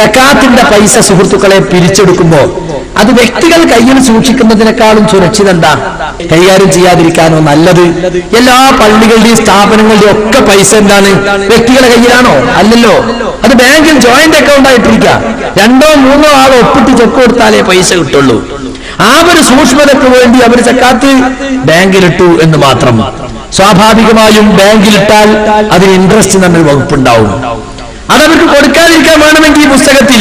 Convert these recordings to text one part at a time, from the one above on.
ജക്കാത്തിന്റെ പൈസ സുഹൃത്തുക്കളെ പിരിച്ചെടുക്കുമ്പോൾ അത് വ്യക്തികൾ കയ്യിൽ സൂക്ഷിക്കുന്നതിനേക്കാളും സുരക്ഷിത കൈകാര്യം ചെയ്യാതിരിക്കാനോ നല്ലത്. എല്ലാ പള്ളികളുടെയും സ്ഥാപനങ്ങളുടെയും ഒക്കെ പൈസ എന്താണ്? വ്യക്തികളുടെ കയ്യിലാണോ? അല്ലല്ലോ. അത് ബാങ്കിൽ ജോയിന്റ് അക്കൗണ്ട് ആയിട്ടിരിക്കുക. രണ്ടോ മൂന്നോ ആളോ ഒപ്പിട്ട് ചെക്ക് കൊടുത്താലേ പൈസ കിട്ടുള്ളൂ. ആ ഒരു സൂക്ഷ്മതയ്ക്ക് വേണ്ടി അവർ ചക്കാത്ത് ബാങ്കിലിട്ടു എന്ന് മാത്രം. സ്വാഭാവികമായും ബാങ്കിലിട്ടാൽ അതിന് ഇൻട്രസ്റ്റ് തമ്മിൽ വകുപ്പുണ്ടാവും. അതവർക്ക് കൊടുക്കാതിരിക്കാൻ വേണമെങ്കിൽ ഈ പുസ്തകത്തിൽ.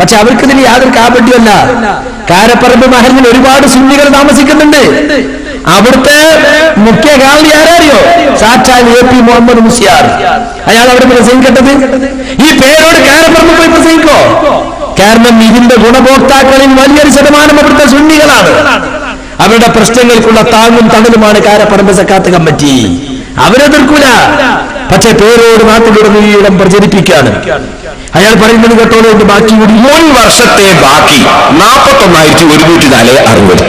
പക്ഷെ അവർക്ക് ഇതിന് യാതൊരു കാപട്യമല്ല കാരപ്പറമ്പ് മഹലിൽ ഒരുപാട് സുന്നികൾ താമസിക്കുന്നുണ്ട്. അവിടുത്തെ മുഖ്യ കാവലി ആരാറിയോ? സാക്ഷാൽ എ പി മുഹമ്മദ് മുസിയാർ. അയാൾ അവിടെ പ്രസംഗിക്കട്ടത് ഈ പേരോട് കാരപ്പറമ്പ് പോയി പ്രസംഗിക്കോ? കാരണം ഇതിന്റെ ഗുണഭോക്താക്കളിൽ വലിയൊരു ശതമാനം അവിടുത്തെ സുന്നികളാണ്. അവരുടെ പ്രശ്നങ്ങൾക്കുള്ള താങ്ങും തണലുമാണ് കാരപ്പറമ്പ് സക്കാത്ത് കമ്മിറ്റി. അവരെതിർക്കൂല. പക്ഷെ പേരോട് നാട്ടിലുടനീളം പ്രചരിപ്പിക്കാണ്. അയാൾ പറയുന്നത് കേട്ടോളൂ ബാക്കി കൂടി. മുൻ വർഷത്തെ ബാക്കി നാൽപ്പത്തൊന്നായിരത്തി ഒരുന്നൂറ്റി നാല് അറുപത്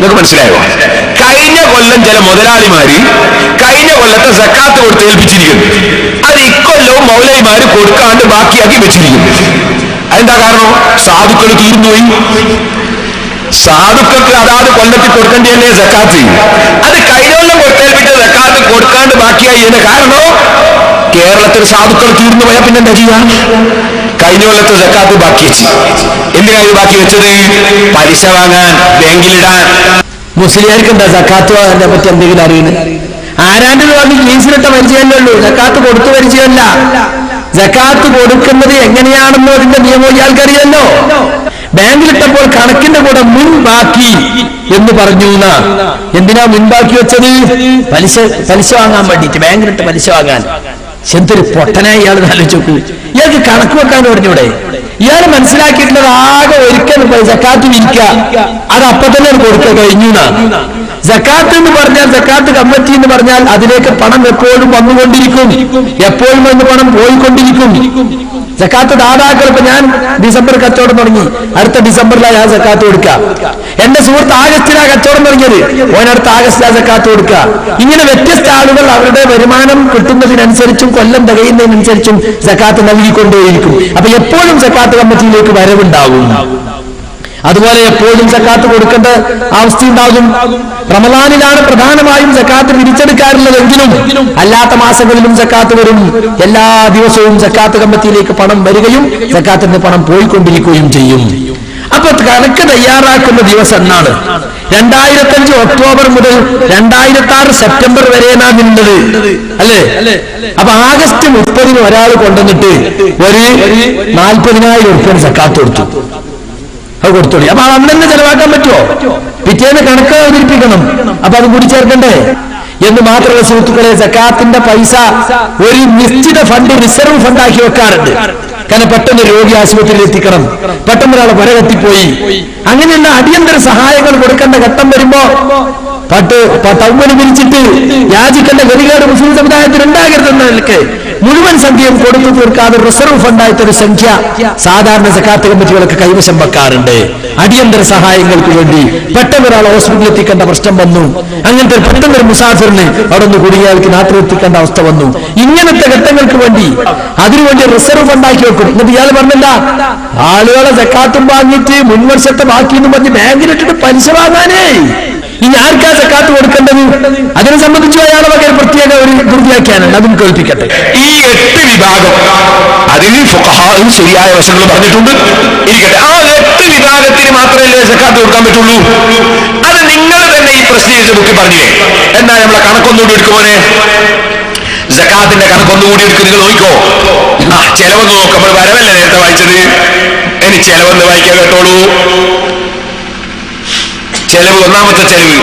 നിങ്ങൾക്ക് മനസ്സിലായോ? കഴിഞ്ഞ കൊല്ലം ചില മുതലാളിമാര് കഴിഞ്ഞ കൊല്ലത്തെ സക്കാത്ത് കൊടുത്ത് ഏൽപ്പിച്ചിരിക്കുന്നു. അത് ഇക്കൊല്ലവും മൗലൈമാര് കൊടുക്കാണ്ട് ബാക്കിയാക്കി വെച്ചിരിക്കുന്നു. അതെന്താ കാരണം? സാധുക്കൾ തീർന്നുപോയി. സാധുക്കൾക്ക് അതാത് കൊല്ലത്തിൽ കൊടുക്കേണ്ടതല്ലേ സക്കാത്ത്. അത് കഴിഞ്ഞ കൊല്ലം കൊടുത്തേൽപ്പിച്ച സക്കാത്ത് കൊടുക്കാണ്ട് ബാക്കിയായി ഇതിന് കാരണോ? കേരളത്തിൽ സാധുക്കൾ തീർന്നു പോയാൽ പിന്നെ എന്താ ചെയ്യാ? കഴിഞ്ഞ സക്കാത്ത് ബാക്കി വെച്ച്. എന്തിനാ ഇത് ബാക്കി വെച്ചത്? പലിശ വാങ്ങാൻ ബാങ്കിലിടാൻ. മുസ്ലിംകാർക്ക് എന്താ സക്കാത്ത് വാങ്ങാൻ പറ്റി എന്തെങ്കിലും അറിയുന്നത്? ആരാണ്ട് പറഞ്ഞു ജീൻസിലിട്ട പരിചയമല്ലേ ഉള്ളൂ സക്കാത്ത് കൊടുത്തു പരിചയമല്ല. സക്കാത്ത് കൊടുക്കുന്നത് എങ്ങനെയാണെന്നോ അതിന്റെ നിയമം ഇയാൾക്കറിയാലോ ബാങ്കിലിട്ടപ്പോൾ കണക്കിന്റെ കൂടെ മുൻ ബാക്കി എന്ന് പറഞ്ഞു എന്തിനാ മുൻ ബാക്കി വെച്ചത്? പലിശ പലിശ വാങ്ങാൻ വേണ്ടിട്ട് ബാങ്കിലിട്ട് പലിശ വാങ്ങാൻ. എന്തൊരു പൊട്ടനായി ഇയാൾ ആലോചിച്ചു ഇയാൾക്ക് കണക്ക് വെക്കാൻ പറഞ്ഞൂടെ? ഇയാൾ മനസ്സിലാക്കിയിട്ടുള്ളത് ആകെ ഒരിക്കൽ ജക്കാത്ത് വിരിക്കുക അത് അപ്പൊ തന്നെ കൊടുക്കുക കഴിഞ്ഞു. ജക്കാത്ത് എന്ന് പറഞ്ഞാൽ ജക്കാത്ത് കമ്മിറ്റി എന്ന് പറഞ്ഞാൽ അതിലേക്ക് പണം എപ്പോഴും വന്നുകൊണ്ടിരിക്കും. എപ്പോഴും വന്ന് പണം പോയിക്കൊണ്ടിരിക്കും. ജക്കാത്ത് ദാതാക്കൾ ഇപ്പൊ ഞാൻ ഡിസംബർ കച്ചവടം തുടങ്ങി. അടുത്ത ഡിസംബറിലാണ് ഞാൻ ജക്കാത്ത് കൊടുക്കുക എന്റെ സുഹൃത്ത് ആഗസ്റ്റിലാ കച്ചവടം തുടങ്ങിയത്. ഓനടുത്ത ആഗസ്റ്റിലാ ജക്കാത്ത് കൊടുക്കുക ഇങ്ങനെ വ്യത്യസ്ത ആളുകൾ അവരുടെ വരുമാനം കിട്ടുന്നതിനനുസരിച്ചും കൊല്ലം തികയുന്നതിനനുസരിച്ചും ജക്കാത്ത് നൽകിക്കൊണ്ടേയിരിക്കും. അപ്പൊ എപ്പോഴും ജക്കാത്ത് കമ്മിറ്റിയിലേക്ക് വരവുണ്ടാകും. അതുപോലെ എപ്പോഴും സക്കാത്ത് കൊടുക്കേണ്ട അവസ്ഥയുണ്ടാകും. റമദാനിലാണ് പ്രധാനമായും സക്കാത്ത് പിരിച്ചെടുക്കാറുള്ളതെങ്കിലും അല്ലാത്ത മാസങ്ങളിലും സക്കാത്ത് വരും. എല്ലാ ദിവസവും സക്കാത്ത് കമ്മിറ്റിയിലേക്ക് പണം വരികയും സക്കാത്തിന്റെ പണം പോയിക്കൊണ്ടിരിക്കുകയും ചെയ്യും. അപ്പൊ കണക്ക് തയ്യാറാക്കുന്ന ദിവസം എന്നാണ്. രണ്ടായിരത്തഞ്ച് ഒക്ടോബർ മുതൽ രണ്ടായിരത്തി ആറ് സെപ്റ്റംബർ വരെയാണ് നിന്നത്. അല്ലേ? അപ്പൊ ആഗസ്റ്റ് മുപ്പതിന് ഒരാൾ കൊണ്ടുവന്നിട്ട് ഒരു നാൽപ്പതിനായിരം ഉറുപ്പിന് സക്കാത്ത് കൊടുത്തു. അത് കൊടുത്തോളി. അപ്പൊ അന്ന് തന്നെ ചെലവാക്കാൻ പറ്റുമോ പിറ്റേന്ന് കണക്ക് അവതരിപ്പിക്കണം. അപ്പൊ അത് കൂടി ചേർക്കണ്ടേ? എന്ന് മാത്രമല്ല സുഹൃത്തുക്കളെ സക്കാത്തിന്റെ പൈസ ഒരു നിശ്ചിത ഫണ്ട് റിസർവ് ഫണ്ടാക്കി വെക്കാറുണ്ട്. കാരണം പെട്ടെന്ന് രോഗി ആശുപത്രിയിൽ എത്തിക്കണം. പെട്ടെന്ന് ഒരാളെ വരകത്തിപ്പോയി. അങ്ങനെയുള്ള അടിയന്തര സഹായങ്ങൾ കൊടുക്കേണ്ട ഘട്ടം വരുമ്പോ പട്ട് ടൗമന് പിരിച്ചിട്ട് യാചിക്കേണ്ട ഗതികേട് മുസ്ലിം സമുദായത്തിൽ ഉണ്ടാകരുതെന്ന് നിലയ്ക്ക് മുഴുവൻ സംഖ്യയും കൊടുത്തു തീർക്കാതെ റിസർവ് ഫണ്ടായിട്ട് ഒരു സംഖ്യ സാധാരണ സക്കാത്ത് കമ്മിറ്റികളൊക്കെ കൈവശം വെക്കാറുണ്ട്. അടിയന്തര സഹായങ്ങൾക്ക് വേണ്ടി പെട്ടെന്ന് ഒരാൾ ഹോസ്പിറ്റലിൽ എത്തിക്കേണ്ട പ്രശ്നം വന്നു. അങ്ങനത്തെ പെട്ടെന്ന് ഒരു മുസാഫിറിന് അവിടെ നിന്ന് കുടുങ്ങിയാൾക്ക് നാട്ടിൽ എത്തിക്കേണ്ട അവസ്ഥ വന്നു. ഇങ്ങനത്തെ ഘട്ടങ്ങൾക്ക് വേണ്ടി അതിനുവേണ്ടി റിസർവ് ഫണ്ടാക്കി വെക്കും. എന്നിട്ട് ഇയാൾ പറഞ്ഞില്ല ആളുകളെ സക്കാത്തും വാങ്ങിയിട്ട് മുൻവർഷത്തെ ബാക്കിയെന്ന് പറഞ്ഞ് ബാങ്കിലിട്ടിട്ട് പലിശ വാങ്ങാനേ. ഇനി ആർക്കാ സക്കാത്ത് കൊടുക്കേണ്ടത്? അതിനെ സംബന്ധിച്ച് അയാളെ വകയിൽ പ്രത്യേക ഒരു ദുർവ്യാഖ്യാനം അതും കേൾപ്പിക്കട്ടെ. ഈ എട്ട് വിഭാഗം അതിൽ ശരിയായ വശങ്ങൾ പറഞ്ഞിട്ടുണ്ട്. ഇരിക്കട്ടെ. ആ എട്ട് വിഭാഗത്തിന് മാത്രമല്ലേ സക്കാത്ത് കൊടുക്കാൻ പറ്റുള്ളൂ? അത് നിങ്ങൾ തന്നെ ഈ പ്രസിദ്ധീകരിച്ച ബുക്കിൽ പറഞ്ഞില്ലേ? എന്നാ നമ്മളെ കണക്കൊന്നുകൂടി എടുക്കുമോനെ സക്കാത്തിന്റെ കണക്കൊന്നുകൂടി എടുക്കും. നിങ്ങൾ നോക്കിക്കോ. ആ ചെലവെന്ന് നോക്കുമ്പോൾ വരവല്ലേ നേരത്തെ വായിച്ചത്? ഇനി ചെലവെന്ന് വായിക്കാൻ കേട്ടോളൂ. ചെലവ് ഒന്നാമത്തെ ചെലവ്.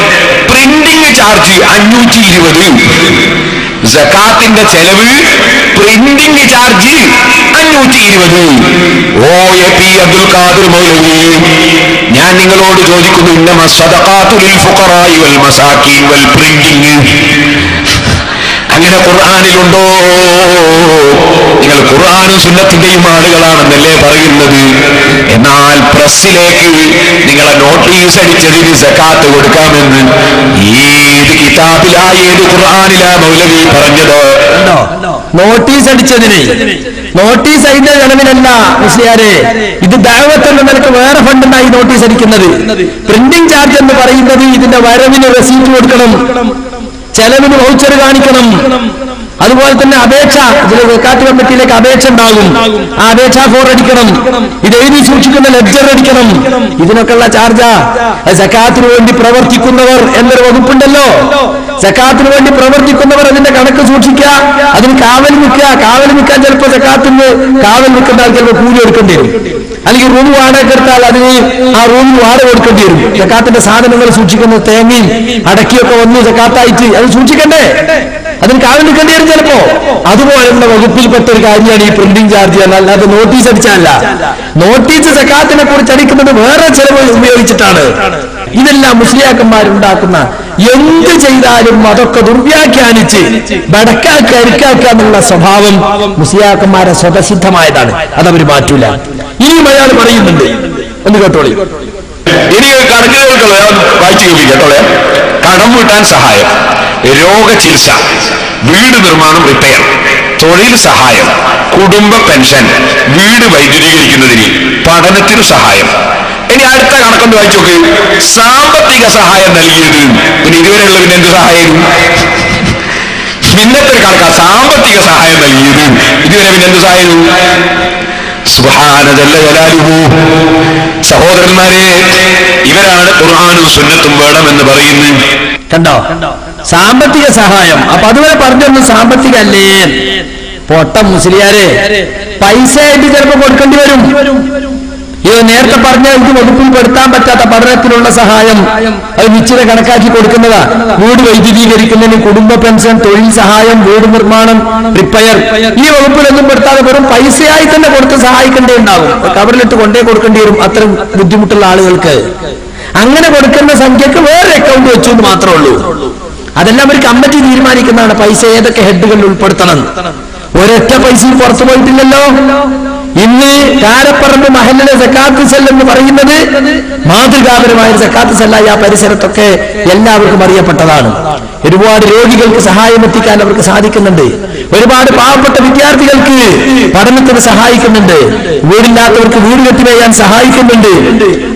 പ്രിന്റിംഗ് ചാർജ് അഞ്ഞൂറ്റി ഇരുപത് ജക്കാത്തിന്റെ ചെലവ് പ്രിന്റിംഗ് ചാർജ് അഞ്ഞൂറ്റി ഇരുപത് O A P Abdul Khadir Moulavi ഞാൻ നിങ്ങളോട് ചോദിക്കുന്നു ഇന്നമ സദഖാത്തുൽ ഫുഖറായി വൽ മസാക്കീൻ വൽ പ്രിന്റിംഗ് അങ്ങനെ ഖുർആാനിലുണ്ടോ? നിങ്ങൾ ഖുർആാനും സുന്നത്തിന്റെയും ആളുകളാണെന്നല്ലേ പറയുന്നത്. എന്നാൽ പ്രസ്സിലേക്ക് നിങ്ങളെ നോട്ടീസ് അടിച്ചതിന് സക്കാത്ത് കൊടുക്കാമെന്ന് ഏത് കിതാബിലാ ഏത് ഖുർആാനിലാ മൗലവി പറഞ്ഞത്? നോട്ടീസ് അടിച്ചതിന്. നോട്ടീസ് അതിന്റെ നിലവിലല്ല മുസ്ലിയാരെ. ഇത് ദൈവത്തിന്റെ നിലയ്ക്ക് വേറെ ഫണ്ടുണ്ടായി നോട്ടീസ് അടിക്കുന്നത്. പ്രിന്റിംഗ് ചാർജ് എന്ന് പറയുന്നത് ഇതിന്റെ വരവിന് റെസീറ്റ് കൊടുക്കണം. ചെലവിന് വൗച്ചർ കാണിക്കണം. അതുപോലെ തന്നെ അപേക്ഷ വെക്കാറ്റ് കമ്മിറ്റിയിലേക്ക് അപേക്ഷ ഉണ്ടാകും. ആ അപേക്ഷ ഫോർ അടിക്കണം. ഇത് എഴുതി സൂക്ഷിക്കുന്ന ലെഡ്ജർ അടിക്കണം. ഇതിനൊക്കെയുള്ള ചാർജാ സക്കാത്തിന് വേണ്ടി പ്രവർത്തിക്കുന്നവർ എന്നൊരു വകുപ്പുണ്ടല്ലോ. സക്കാത്തിന് വേണ്ടി പ്രവർത്തിക്കുന്നവർ അതിന്റെ കണക്ക് സൂക്ഷിക്കുക. അതിന് കാവൽ നിൽക്കുക. കാവൽ നിൽക്കാൻ ചിലപ്പോൾ സക്കാത്തിന് കാവൽ നിൽക്കുന്ന ആൾ ചിലപ്പോൾ കൂലി എടുക്കേണ്ടി വരും. അല്ലെങ്കിൽ റൂം വാടക എടുത്താൽ അതിന് ആ റൂമിൽ വാടക കൊടുക്കേണ്ടി വരും. സക്കാത്തിന്റെ സാധനങ്ങൾ സൂക്ഷിക്കുന്ന തേങ്ങയും അടക്കിയൊക്കെ വന്നു സക്കാത്തായിട്ട് അത് സൂക്ഷിക്കണ്ടേ? അതിന് കാവൽ നിൽക്കേണ്ടി വരും ചിലപ്പോ. അതുപോലുള്ള വകുപ്പിൽപ്പെട്ട ഒരു കാര്യമാണ് ഈ പ്രിന്റിംഗ് ചാർജ് അല്ലാതെ നോട്ടീസ് അടിച്ചല്ല നോട്ടീസ് സക്കാത്തിനെ കുറിച്ച് അടിക്കുന്നത് വേറെ ചിലവ് ഉപയോഗിച്ചിട്ടാണ്. ഇതെല്ലാം മുസ്ലിയാക്കന്മാരുണ്ടാക്കുന്ന എന്ത് ചെയ്താലും അതൊക്കെ ദുർവ്യാഖ്യാനിച്ച് വടക്കാക്കി അരിക്കാക്കുക എന്നുള്ള സ്വഭാവം മുസ്ലിയാക്കന്മാരെ സ്വതസിദ്ധമായതാണ്. അതവർ മാറ്റൂല. ഇനിയും അയാൾ പറയുന്നുണ്ട്. ഒന്ന് കേട്ടോളി. ഇനി കണക്കുകൾക്കുള്ള വായിച്ചു കേട്ടോളെ. കടം വീട്ടാൻ സഹായം രോഗചികിത്സ വീട് നിർമ്മാണം റിപ്പയർ തൊഴിൽ സഹായം കുടുംബ പെൻഷൻ വീട് വൈദ്യുതീകരിക്കുന്നതിന് പഠനത്തിന് സഹായം ഇനി അടുത്ത കണക്കൊണ്ട് വായിച്ചു നോക്ക് സാമ്പത്തിക സഹായം നൽകിയത്. പിന്നെ ഇതുവരെയുള്ള പിന്നെ എന്ത് സഹായം? പിന്നത്തെ കണക്കാ സാമ്പത്തിക സഹായം നൽകിയത്. ഇതുവരെ പിന്നെ എന്ത് സഹായം? സഹോദരന്മാരെ ഇവരാണ് ഖുർആാനും സുന്നത്തും വേണമെന്ന് പറയുന്നത്. കണ്ടോ? സാമ്പത്തിക സഹായം. അപ്പൊ അതുവരെ പറഞ്ഞൊന്നും സാമ്പത്തിക അല്ലേ? പൊട്ട മുസ്ലിയാരെ. പൈസ ആയിട്ട് ചിലപ്പോ കൊടുക്കേണ്ടി വരും. ഇത് നേരത്തെ പറഞ്ഞ ഇത് വകുപ്പിൽ പെടുത്താൻ പറ്റാത്ത പഠനത്തിനുള്ള സഹായം. അത് നിശ്ചിത കണക്കാക്കി കൊടുക്കുന്നതാ. വീട് വൈദ്യുതീകരിക്കുന്നതിന് കുടുംബ പെൻഷൻ തൊഴിൽ സഹായം വീട് നിർമ്മാണം റിപ്പയർ ഈ വകുപ്പിലൊന്നും പെടുത്താതെ വെറും പൈസയായി തന്നെ കൊടുത്ത് സഹായിക്കേണ്ടേ ഉണ്ടാവും. കവറിലിട്ട് കൊണ്ടേ കൊടുക്കേണ്ടി വരും അത്രയും ബുദ്ധിമുട്ടുള്ള ആളുകൾക്ക്. അങ്ങനെ കൊടുക്കുന്ന സംഖ്യക്ക് വേറെ അക്കൗണ്ട് വെച്ചു എന്ന് മാത്രമേ ഉള്ളൂ. അതെല്ലാം ഒരു കമ്മിറ്റി തീരുമാനിക്കുന്നതാണ് പൈസ ഏതൊക്കെ ഹെഡുകളിൽ ഉൾപ്പെടുത്തണം. ഒരൊറ്റ പൈസയും പുറത്തു പോയിട്ടില്ലല്ലോ. ഇന്ന് കാരപ്പറമ്പ് മഹലിലെ സക്കാത്ത് സെൽ എന്ന് പറയുന്നത് മാതൃകാപരമായ സക്കാത്ത് സെല്ലായി ആ പരിസരത്തൊക്കെ എല്ലാവർക്കും അറിയപ്പെട്ടതാണ്. ഒരുപാട് രോഗികൾക്ക് സഹായം എത്തിക്കാൻ അവർക്ക് സാധിക്കുന്നുണ്ട്. ഒരുപാട് പാവപ്പെട്ട വിദ്യാർത്ഥികൾക്ക് പഠനത്തിന് സഹായിക്കുന്നുണ്ട്. വീടില്ലാത്തവർക്ക് വീട് കെട്ടിവയ്യാൻ സഹായിക്കുന്നുണ്ട്.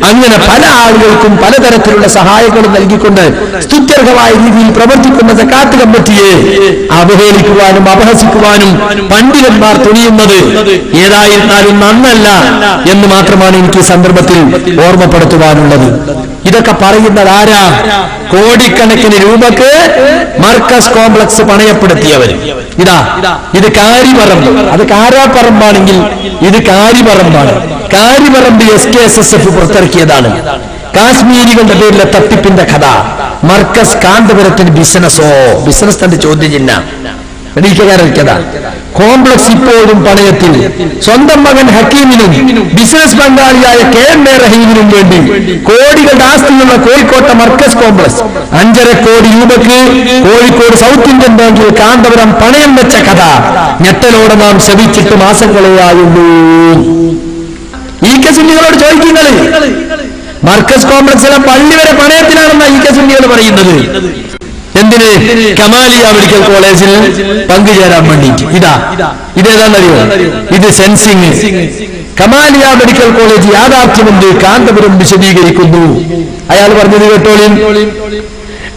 അങ്ങനെ പല ആളുകൾക്കും പലതരത്തിലുള്ള സഹായങ്ങളും നൽകിക്കൊണ്ട് സ്തുത്യർഹമായ രീതിയിൽ പ്രവർത്തിക്കുന്ന സക്കാത്ത് കമ്മിറ്റിയെ അവഹേളിക്കുവാനും അപഹസിക്കുവാനും പണ്ഡിതന്മാർ തുണിയുന്നത് ഏതായിരുന്നാലും നന്നല്ല എന്ന് മാത്രമാണ് എനിക്ക് സന്ദർഭത്തിൽ ഓർമ്മപ്പെടുത്തുവാനുള്ളത്. ഇതൊക്കെ പറയുന്നത് ആരാ? കോടിക്കണക്കിന് രൂപക്ക് മർക്കസ് കോംപ്ലക്സ് പണയപ്പെടുത്തിയവർ ഇതാ ഇത് കാരിപറമ്പ് അത് കാരാപ്പറമ്പാണെങ്കിൽ ഇത് കാരിപറമ്പാണ് Karipparamba S K S S F പുറത്തിറക്കിയതാണ്. കാശ്മീരികളുടെ പേരിലെ തട്ടിപ്പിന്റെ കഥ. മർക്കസ് കാന്തപുരത്തിന് ബിസിനസ്സോ ബിസിനസ് തന്റെ ചോദ്യം എണീക്കാരക്കഥ കോംപ്ലക്സ് ഇപ്പോഴും പണയത്തിൽ. സ്വന്തം മകൻ ഹക്കീമിനും ബിസിനസ് പങ്കാളിയായ കെ എം എ റഹീമിനും വേണ്ടി കോടികളുടെ ആസ്തിയുള്ള കോഴിക്കോട്ടെ മർക്കസ് കോംപ്ലക്സ് അഞ്ചര കോടി രൂപയ്ക്ക് കോഴിക്കോട് സൗത്ത് ഇന്ത്യൻ ബാങ്കിൽ കാന്തപുരം പണയം വെച്ച കഥ. ഞെട്ടലോടെ നാം ശ്രമിച്ചിട്ട് മാസങ്ങളെയായുള്ളൂ ഈ കസുന്നികളോട് ചോദിക്കുന്നത് മർക്കസ് കോംപ്ലക്സിലെ പള്ളി വരെ പണയത്തിലാണെന്നാണ് ഈ കസുന്നികൾ പറയുന്നത്? എന്തിന്? കമാലിയ മെഡിക്കൽ കോളേജിൽ പങ്കുചേരാൻ വേണ്ടിയിട്ട്. ഇതാ. ഇതേതാണെന്നറിയോ ഇത് സെൻസിങ്. കമാലിയ മെഡിക്കൽ കോളേജ് യാഥാർത്ഥ്യമുണ്ട്. കാന്തപുരം വിശദീകരിക്കുന്നു. അയാൾ പറഞ്ഞത് കേട്ടോളിൻ?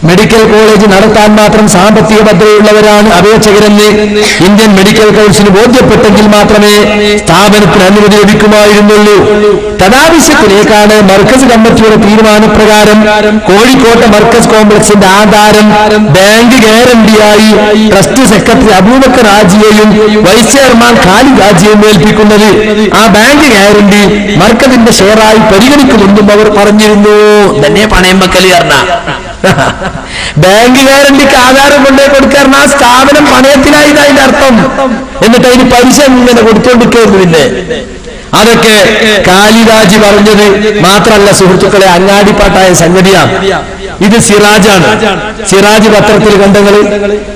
മെഡിക്കൽ കോളേജ് നടത്താൻ മാത്രം സാമ്പത്തിക ഭദ്രതയുള്ളവരാണ് അപേക്ഷകരെന്ന് ഇന്ത്യൻ മെഡിക്കൽ കൗൺസിൽ ബോധ്യപ്പെട്ടെങ്കിൽ മാത്രമേ സ്ഥാപനത്തിന് അനുമതി ലഭിക്കുമായിരുന്നുള്ളൂ. തഥാവശ്യത്തിലേക്കാണ് മർക്കസ് കമ്മിറ്റിയുടെ തീരുമാനപ്രകാരം കോഴിക്കോട്ടെ മർക്കസ് കോംപ്ലക്സിന്റെ ആധാരം ബാങ്ക് ഗ്യാരണ്ടിയായി ട്രസ്റ്റ് സെക്രട്ടറി അബൂബക്കർ ആജിയെയും വൈസ് ചെയർമാൻ ഖാലിദ് രാജിയെയും ഏൽപ്പിക്കുന്നത്. ആ ബാങ്ക് ഗ്യാരണ്ടി മർക്കസിന്റെ ഷെയറായി പരിഗണിക്കുമെന്നും അവർ പറഞ്ഞിരുന്നു. തന്നെ പണയം വെക്കൽ ബാങ്ക് ഗ്യാരണ്ടിക്ക് ആധാരം കൊണ്ടേ കൊടുക്കാറുണ്ട്. ആ സ്ഥാപനം പണയത്തിലായി അതിന്റെ അർത്ഥം. എന്നിട്ട് അതിന് പലിശ ഇങ്ങനെ കൊടുത്തോണ്ടിരിക്കുന്നു പിന്നെ. അതൊക്കെ കാലിരാജി പറഞ്ഞത് മാത്രമല്ല സുഹൃത്തുക്കളെ അങ്ങാടിപ്പാട്ടായ സംഗതിയാണ്. ഇത് സിറാജാണ്. സിറാജ് പത്രത്തിൽ കണ്ടങ്ങൾ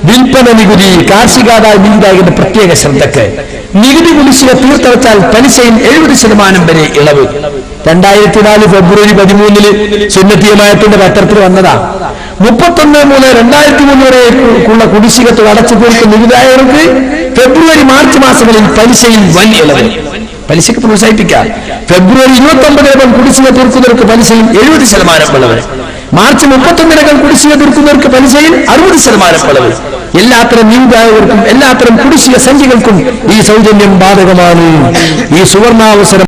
വിൽപ്പന നികുതി കാർഷികാദായ നികുതിയുടെ പ്രത്യേക ശ്രദ്ധക്ക്. നികുതി കുടിശ്ശിക തീർത്തടച്ചാൽ പലിശയിൽ എഴുപത് ശതമാനം വരെ ഇളവ്. രണ്ടായിരത്തി നാല് ഫെബ്രുവരി പതിമൂന്നിൽ സുന്നത്തിയമായത്തിന്റെ പത്രത്തിൽ വന്നതാ. മുപ്പത്തൊന്ന് മൂന്ന് രണ്ടായിരത്തി മൂന്ന് വരെയുള്ള കുടിശ്ശിക തുക അടച്ചു തീർക്കുന്ന നികുതിയായവർക്ക് ഫെബ്രുവരി മാർച്ച് മാസങ്ങളിൽ പലിശയിൽ വലിയ ഇളവ്. പലിശക്ക് പ്രോത്സാഹിപ്പിക്കാം. ഫെബ്രുവരി ഇരുപത്തി ഒമ്പതിനകം കുടിശ്ശിക തീർക്കുന്നവർക്ക് പലിശയിൽ എഴുപത് ശതമാനം ഇളവ്. മാർച്ച് മുപ്പത്തൊന്നിനകം കുടിശ്ശിക തീർക്കുന്നവർക്ക് പലിശയിൽ അറുപത് ശതമാനം ഇളവ്. എല്ലാത്തരം നികുതിയായവർക്കും എല്ലാത്തരം കുടിശ്ശിക സംഖ്യകൾക്കും ഈ സൗജന്യം ബാധകമാണ്. ഈ സുവർണാവസരം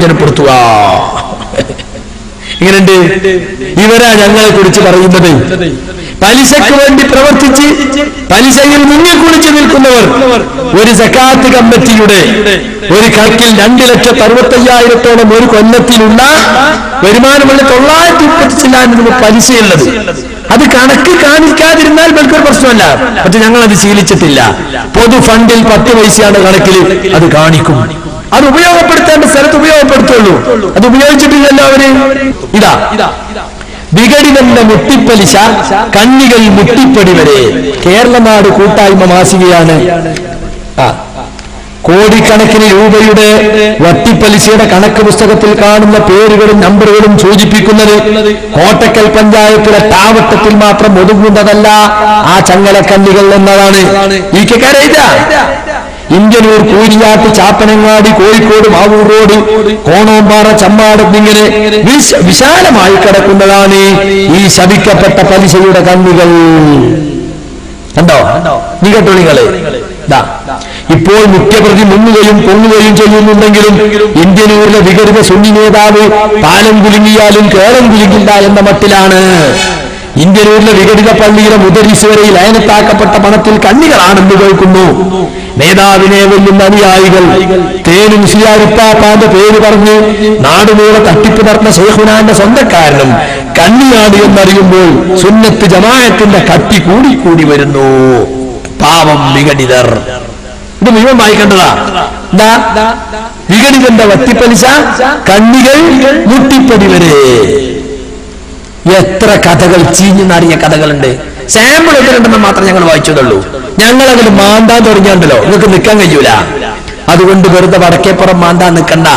പ്രയോജനപ്പെടുത്തുക ഇങ്ങനെയുണ്ട് ഇവരാ ഞങ്ങളെ കുറിച്ച് പറയുന്നത്. പലിശക്ക് വേണ്ടി പ്രവർത്തിച്ച് പലിശയിൽ മുന്നിൽ കുളിച്ച് നിൽക്കുന്നവർ ഒരു സക്കാത്ത് കമ്മിറ്റിയുടെ ഒരു കണക്കിൽ രണ്ട് ലക്ഷത്തി അറുപത്തയ്യായിരത്തോളം ഒരു കൊല്ലത്തിലുള്ള വരുമാനമുള്ള തൊള്ളായിരത്തി മുപ്പത്തി ചില്ലാൻ പലിശയുള്ളത്. അത് കണക്ക് കാണിക്കാതിരുന്നാൽ ഇവർക്കൊരു പ്രശ്നമല്ല. പക്ഷെ ഞങ്ങൾ അത് ശീലിച്ചിട്ടില്ല. പൊതു ഫണ്ടിൽ പത്ത് പൈസയാണ് കണക്കിൽ അത് കാണിക്കും. അത് ഉപയോഗപ്പെടുത്തേണ്ട സ്ഥലത്ത് ഉപയോഗപ്പെടുത്തുള്ളൂ. അത് ഉപയോഗിച്ചിട്ടില്ലല്ലോ അവർ ഇതാ. വിഘടിതന്റെ മുട്ടിപ്പലിശ കണ്ണികൾ മുട്ടിപ്പടി വരെ കേരളനാട് കൂട്ടായ്മ മാസികയാണ്. ആ. കോടിക്കണക്കിന് രൂപയുടെ വട്ടിപ്പലിശയുടെ കണക്ക് പുസ്തകത്തിൽ കാണുന്ന പേരുകളും നമ്പറുകളും സൂചിപ്പിക്കുന്നത് കോട്ടക്കൽ പഞ്ചായത്തിലെ താവട്ടത്തിൽ മാത്രം ഒതുങ്ങുന്നതല്ല ആ ചങ്ങലക്കണ്ണികൾ എന്നതാണ്. ഈ കരയില്ല ഇന്ത്യനൂർ കൂരിയാട്ട് ചാപ്പനങ്ങാടി കോഴിക്കോട് മാവൂർ റോഡ് കോണോമ്പാറ ചമ്മാട് എന്നിങ്ങനെ വിശാലമായി കിടക്കുന്നതാണ് ഈ ശപിക്കപ്പെട്ട പലിശയുടെ കണ്ണുകൾ. കണ്ടോ? നീ കേട്ടോ ഇപ്പോൾ മുഖ്യപ്രതി മുങ്ങുകയും പൊങ്ങുകയും ചെയ്യുന്നുണ്ടെങ്കിലും ഇന്ത്യനൂരിലെ വികൃത സുന്നി നേതാവ് പാലം കുലുങ്ങിയാലും കേളം കുലുങ്ങില്ല എന്ന മട്ടിലാണ്. ഇന്ത്യനൂരിലെ വിഘടിത പള്ളിയിലെ മുദരിസ് വരെ ലയനത്താക്കപ്പെട്ട പണത്തിൽ കണ്ണികളാണെന്ന് കേൾക്കുന്നു നേതാവിനെ വെല്ലുന്ന അനുയായികൾ തേനും സിയാരിപ്പാപ്പാന്റെ പേര് പറഞ്ഞ് നാടുമൂടെ തട്ടിപ്പ് നടന്ന ശേഖുനാന്റെ സ്വന്തക്കാരനും കണ്ണിയാണ് എന്നറിയുമ്പോൾ സുന്നത്ത് ജമായത്തിന്റെ കട്ടി കൂടി കൂടി വരുന്നു. പാവം വിഘടിതർ. ഇത് മുഴുവൻ വായിക്കേണ്ടതാ. വിഘടിതന്റെ വത്തിപ്പലിശ കണ്ണികൾ മുട്ടിപ്പടി വരെ എത്ര കഥകൾ ചീഞ്ഞു നാടിയ കഥകളുണ്ട്? സാമ്പിൾ എതിരുണ്ടെന്ന് മാത്രം ഞങ്ങൾ വായിച്ചതുള്ളൂ. ഞങ്ങൾ അതിൽ മാന്താൻ തുടങ്ങിയുണ്ടല്ലോ. നിങ്ങൾക്ക് നിൽക്കാൻ കഴിയൂല. അതുകൊണ്ട് വെറുതെ വടക്കേപ്പുറം മാന്താൻ നിൽക്കണ്ട.